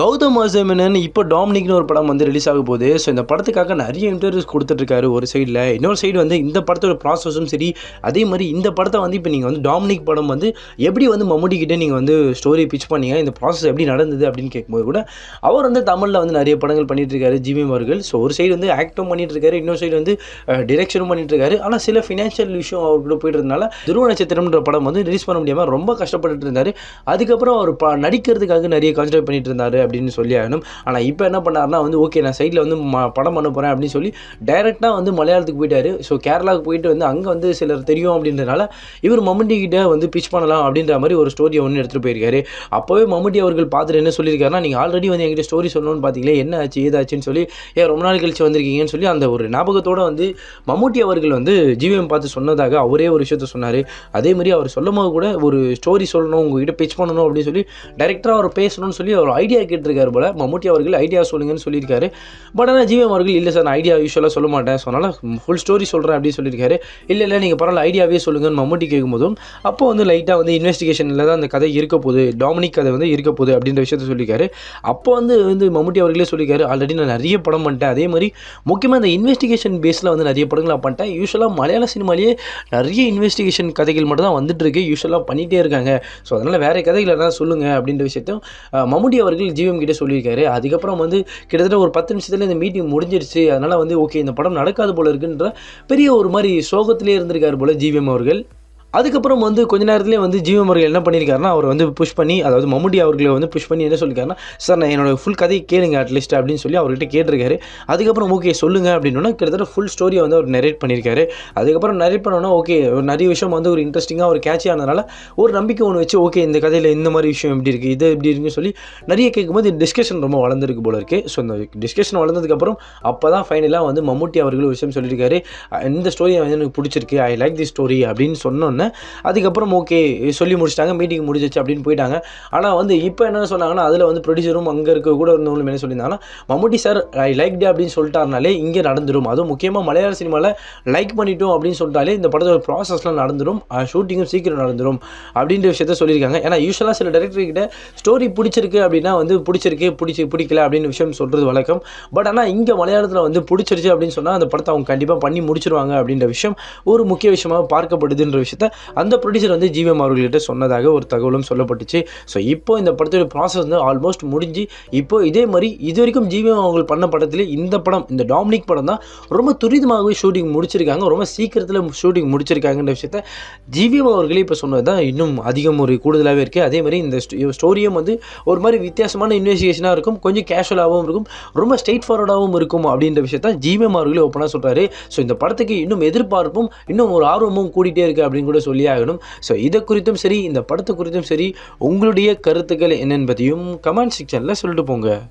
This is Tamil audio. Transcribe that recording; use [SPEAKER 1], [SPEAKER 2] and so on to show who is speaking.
[SPEAKER 1] கௌதம் வாசமேனன் இப்போ டாமினிக்னு ஒரு படம் வந்து ரிலீஸ் ஆக போகுது. ஸோ இந்த படத்துக்காக நிறைய இன்டர்வியூஸ் கொடுத்துட்ருக்காரு ஒரு சைடில் இன்னொரு சைடு வந்து இந்த படத்தோட ப்ராசஸும் சரி. அதே மாதிரி இந்த படத்தை வந்து இப்போ நீங்கள் வந்து டாமினிக் படம் வந்து எப்படி வந்து மம்முட்டி கிட்டே நீங்கள் வந்து ஸ்டோரி பிச் பண்ணீங்க? இந்த ப்ராசஸ் எப்படி நடந்தது அப்படின்னு கேட்கும்போது கூட அவர் வந்து தமிழில் வந்து நிறைய படங்கள் பண்ணிகிட்ருக்காரு ஜிமி அவர்கள். ஸோ ஒரு சைடு வந்து ஆக்டும் பண்ணிகிட்ருக்காரு இன்னொரு சைடு வந்து டிரெக்ஷனும் பண்ணிகிட்ருக்காரு ஆனால் சில ஃபினான்ஷியல் விஷயம் அவர் கூட போயிட்டு இருந்தனால துருவ நட்சத்திரம்ன்ற படம் வந்து ரிலீஸ் பண்ண முடியாமல் ரொம்ப கஷ்டப்பட்டுட்டு இருந்தார் அதுக்கப்புறம் அவர் ப நடிக்கிறதுக்காக நிறைய கான்சன்ட்ரேட் பண்ணிட்டு இருந்தார் அப்படின்னு சொல்லி ஆகணும். ஆனால் இப்போ என்ன பண்ணாருன்னா வந்து ஓகே நான் சைடில் வந்து ம படம் பண்ண போகிறேன் அப்படின்னு சொல்லி டைரெக்டாக வந்து மலையாளத்துக்கு போயிட்டார். ஸோ கேரளாவுக்கு போயிட்டு வந்து அங்கே வந்து சிலர் தெரியும் அப்படின்றனால இவர் மம்முட்டி கிட்ட வந்து பிச் பண்ணலாம் அப்படின்ற மாதிரி ஒரு ஸ்டோரியை ஒன்று எடுத்துகிட்டு போயிருக்காரு. அப்போவே மம்முட்டி அவர்கள் பார்த்துட்டு என்ன சொல்லியிருக்காருன்னா நீங்கள் ஆல்ரெடி வந்து என்கிட்ட ஸ்டோரி சொல்லணும்னு பார்த்தீங்களே என்ன ஆச்சு ஏதாச்சுன்னு சொல்லி ஏன் ரொம்ப நாள் கழிச்சு வந்திருக்கீங்கன்னு சொல்லி அந்த ஒரு ஞாபகத்தோடு வந்து மம்முட்டி அவர்கள் வந்து ஜிவிஎம் பார்த்து சொன்னதாக அவரே ஒரு விஷயத்த சொன்னார். அதே மாதிரி அவர் சொல்லும் போது கூட ஒரு ஸ்டோரி சொல்லணும் உங்ககிட்ட பிச் பண்ணணும் அப்படின்னு சொல்லி டேரெக்டாக அவர் பேசணும்னு சொல்லி அவர் ஐடியா கேட்டிருக்காரு போல. மம்முட்டி அவர்கள் ஐடியா சொல்லுங்கன்னு சொல்லியிருக்காரு. பட் ஆனால் ஜீவம் அவர்கள் இல்லை சார் நான் ஐடியா யூஸ்வலாக சொல்ல மாட்டேன். ஸோ அதனால் ஃபுல் ஸ்டோரி சொல்கிறேன் அப்படின்னு சொல்லியிருக்காரு. இல்லை இல்லை நீங்கள் பரவாயில்ல ஐடியாவே சொல்லுங்கன்னு மம்முட்டி கேட்கும்போதும் அப்போ வந்து லைட்டாக வந்து இன்வெஸ்டிகேஷனில் தான் அந்த கதை இருக்க போகுது. டாமினிக் கதை வந்து இருக்க போகுது அப்படின்ற விஷயத்த சொல்லியிருக்காரு. அப்போ வந்து வந்து மம்முட்டி அவர்களே சொல்லியிருக்காரு ஆல்ரெடி நான் நிறைய படம் பண்ணிட்டேன். அதே மாதிரி முக்கியமாக இந்த இன்வெஸ்டிகேஷன் பேஸில் வந்து நிறைய படங்கள் நான் பண்ணிட்டேன். யூஸ்வலாக மலையாள சினிமாலேயே நிறைய இன்வெஸ்டிகேஷன் கதைகள் மட்டும் தான் வந்துட்டு இருக்கு. யூஸ்வலாக பண்ணிகிட்டே இருக்காங்க. ஸோ அதனால் வேறு கதைகள் எல்லாம் சொல்லுங்கள் அப்படின்ற விஷயத்தையும் மம்முட்டி அவர்கள் ஜிவிஎம் கிட்ட சொல்லியிருக்காரு. அதுக்கப்புறம் வந்து கிட்டத்தட்ட ஒரு பத்து நிமிஷத்தில் இந்த மீட்டிங் முடிஞ்சிருச்சு. அதனால் வந்து ஓகே இந்த படம் நடக்காது போல இருக்குன்ற பெரிய ஒரு மாதிரி சோகத்திலே இருந்திருக்காரு போல ஜிவிஎம் அவர்கள். அதுக்கப்புறம் வந்து கொஞ்ச நேரத்துலேயே வந்து ஜீவ முறையில் என்ன பண்ணியிருக்காருன்னா அவர் வந்து புஷ் பண்ணி அதாவது மம்முட்டி அவர்களை வந்து புஷ் பண்ணி என்ன சொல்லியிருக்காருன்னா சார் நான் என்னோட ஃபுல் கதையை கேளுங்க அட்லீஸ்ட் அப்படின்னு சொல்லி அவர்கிட்ட கேட்டிருக்காரு. அதுக்கப்புறம் ஓகே சொல்லுங்க அப்படின்னா கிட்டத்தட்ட ஃபுல் ஸ்டோரியை வந்து அவர் நரேட் பண்ணியிருக்காரு. அதுக்கப்புறம் நரேட் பண்ணோன்னா ஓகே நிறைய விஷயம் வந்து ஒரு இன்ட்ரெஸ்டிங்காக ஒரு கேட்சி ஆனதுனால ஒரு நம்பிக்கை ஒன்று வச்சு ஓகே இந்த கதையில் இந்த மாதிரி விஷயம் எப்படி இருக்குது இது எப்படி இருக்குன்னு சொல்லி நிறைய கேட்கும்போது டிஸ்கஷன் ரொம்ப வளர்ந்துருக்கு போல இருக்குது ஸோ இந்த டிஸ்கஷன் வளர்ந்ததுக்கப்புறம் அப்போ தான் ஃபைனலாக வந்து மம்முட்டி அவர்கள் விஷயம் சொல்லியிருக்காரு. இந்த ஸ்டோரியை வந்து எனக்கு பிடிச்சிருக்கு ஐ லைக் தி ஸ்டோரி அப்படின்னு சொன்னோன்னே அதுக்கப்புறம் ஓகே சொல்லி முடிச்சிட்டாங்க மீட்டிங் முடிஞ்சிச்சு அப்படின்னு போயிட்டாங்க. ஆனால் வந்து இப்போ என்ன சொன்னாங்கன்னா அதில் வந்து ப்ரொடியூசரும் அங்கே இருக்க கூட இருந்தவங்களும் என்ன சொல்லியிருந்தாங்கன்னா Mammootty sir I like day அப்படின்னு சொல்லிட்டாருனாலே இங்கே நடந்துடும் அதுவும் முக்கியமாக மலையாள சினிமாவில் லைக் பண்ணிட்டோம் அப்படின்னு சொல்லிட்டாலே இந்த படத்தோட ப்ராசஸ்லாம் நடந்துடும் ஷூட்டிங்கும் சீக்கிரம் நடந்துடும் அப்படின்ற விஷயத்த சொல்லியிருக்காங்க. ஏன்னா யூஸ்வலாக சில டேரக்டர்கிட்ட ஸ்டோரி பிடிச்சிருக்கு அப்படின்னா வந்து பிடிச்சிருக்கு பிடிச்சி பிடிக்கல அப்படின்னு விஷயம் சொல்கிறது வழக்கம். பட் ஆனால் இங்கே மலையாளத்தில் வந்து பிடிச்சிருச்சு அப்படின்னு சொன்னால் அந்த படத்தை அவங்க கண்டிப்பாக பண்ணி முடிச்சிருவாங்க அப்படின்ற விஷயம் ஒரு முக்கிய விஷயமாக பார்க்கப்படுதுன்ற விஷயத்த அந்த ப்ரொடியூசர் வந்து ஜிவிஎம் அவர்கள்கிட்ட சொன்னதாக ஒரு தகவலும் சொல்லப்பட்டுச்சு. ஸோ இப்போ இந்த படத்தோட ப்ராசஸ் வந்து ஆல்மோஸ்ட் முடிஞ்சு இப்போ இதே மாதிரி இது வரைக்கும் ஜிவிஎம் அவங்க பண்ண படத்திலே இந்த படம் இந்த டாமினிக் படம் தான் ரொம்ப துரிதமாகவே ஷூட்டிங் முடிச்சிருக்காங்க. ரொம்ப சீக்கிரத்தில் ஷூட்டிங் முடிச்சிருக்காங்கன்ற விஷயத்த ஜிவிஎம் அவர்களே இப்போ சொன்னது தான் இன்னும் அதிகம் ஒரு கூடுதலாகவே இருக்குது அதே மாதிரி இந்த ஸ்டோரியும் வந்து ஒரு மாதிரி வித்தியாசமான இன்வெஸ்டிகேஷனாக இருக்கும். கொஞ்சம் கேஷுவலாகவும் இருக்கும். ரொம்ப ஸ்ட்ரெயிட் ஃபார்வர்டாகவும் இருக்கும் அப்படின்ற விஷயத்த ஜிவிஎம் அவர்களே ஓப்பனாக சொல்கிறாரு ஸோ இந்த படத்துக்கு இன்னும் எதிர்பார்ப்பும் இன்னும் ஒரு ஆர்வமும் கூடிட்டே இருக்குது அப்படின்னு கூட சொல்லியாகணும். ஸோ இதை குறித்தும் சரி இந்த படத்தை குறித்தும் சரி உங்களுடைய கருத்துக்கள் என்னென்பதையும் கமெண்ட் செக்ஷனில் சொல்லிட்டு போங்க.